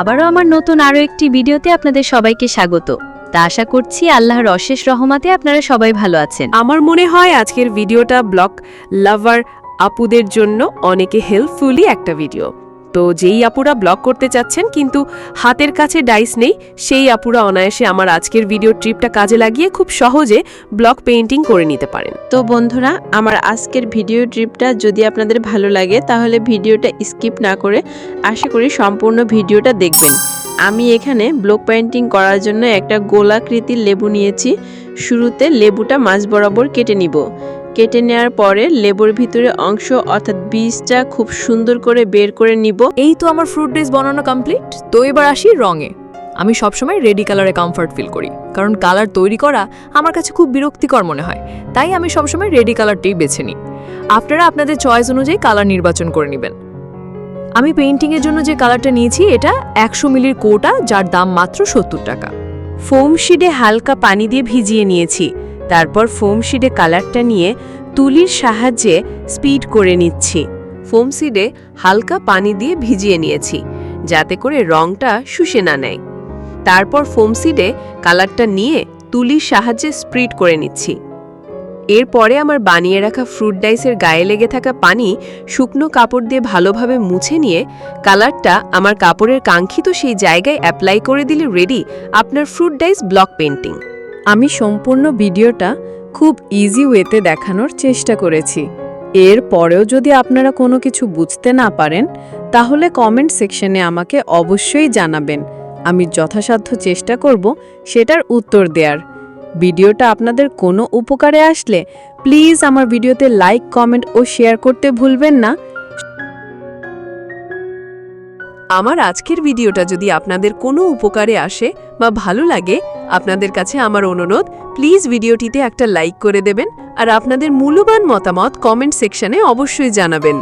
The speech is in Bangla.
আবারও আমার নতুন আরও একটি ভিডিওতে আপনাদের সবাইকে স্বাগত। তা আশা করছি আল্লাহর অশেষ রহমাতে আপনারা সবাই ভালো আছেন। আমার মনে হয় আজকের ভিডিওটা ব্লক লাভার আপুদের জন্য অনেকে হেল্পফুলি একটা ভিডিও। তো যেই আপুরা ব্লগ করতে চাচ্ছেন, কিন্তু হাতের কাছে ডাইস নেই, সেই আপুরা অনায়াসে আমার আজকের ভিডিও ট্রিপটা কাজে লাগিয়ে খুব সহজে ব্লক পেইন্টিং করে নিতে পারেন। তো বন্ধুরা, আমার আজকের ভিডিও ট্রিপটা যদি আপনাদের ভালো লাগে, তাহলে ভিডিওটা স্কিপ না করে আশা করি সম্পূর্ণ ভিডিওটা দেখবেন। আমি এখানে ব্লক পেইন্টিং করার জন্য একটা গোলাকৃতির লেবু নিয়েছি। শুরুতে লেবুটা মাঝ বরাবর কেটে নিব। কেটে নেওয়ার পরে লেবুর ভিতরে অংশ অর্থাৎ বীজটা খুব সুন্দর করে বের করে নিব। এই তো আমার ফ্রুট ড্রেস বানানো কমপ্লিট তো এবার আসি রঙে। আমি সবসময় রেডি কালারে কমফর্ট ফিল করি। কারণ কালার তৈরি করা আমার কাছে খুব বিরক্তিকর মনে হয়। তাই আমি সবসময় রেডি কালারটাই বেছে নিই। আপনারা আপনাদের চয়েস অনুযায়ী কালার নির্বাচন করে নেবেন। আমি পেইন্টিংয়ের জন্য যে কালারটা নিয়েছি এটা একশো মিলির কোটা যার দাম মাত্র সত্তর টাকা। ফোম শিডে হালকা পানি দিয়ে ভিজিয়ে নিয়েছি। তারপর ফোম শিডে কালারটা নিয়ে তুলির সাহায্যে স্পিড করে নিচ্ছি। ফোম শিডে হালকা পানি দিয়ে ভিজিয়ে নিয়েছি, যাতে করে রংটা শুষে না নেয়। তারপর ফোম শিডে কালারটা নিয়ে তুলির সাহায্যে স্প্রিড করে নিচ্ছি। এরপরে আমার বানিয়ে রাখা ফ্রুট ডাইসের গায়ে লেগে থাকা পানি শুকনো কাপড় দিয়ে ভালোভাবে মুছে নিয়ে কালারটা আমার কাপড়ের কাঙ্ক্ষিত সেই জায়গায় অ্যাপ্লাই করে দিলে রেডি আপনার ফ্রুট ডাইস ব্লক পেন্টিং আমি সম্পূর্ণ ভিডিওটা খুব ইজি ওয়েতে দেখানোর চেষ্টা করেছি। এর পরেও যদি আপনারা কোনো কিছু বুঝতে না পারেন, তাহলে কমেন্ট সেকশনে আমাকে অবশ্যই জানাবেন। আমি যথাসাধ্য চেষ্টা করব সেটার উত্তর দেওয়ার ভিডিওটা আপনাদের কোনো উপকারে আসলে প্লিজ আমার ভিডিওতে লাইক কমেন্ট ও শেয়ার করতে ভুলবেন না। আমার আজকের ভিডিওটা যদি আপনাদের কোনো উপকারে আসে বা ভালো লাগে, আপনাদের কাছে আমার অনুরোধ, প্লিজ ভিডিওটিতে একটা লাইক করে দেবেন আর আপনাদের মূল্যবান মতামত কমেন্ট সেকশনে অবশ্যই জানাবেন।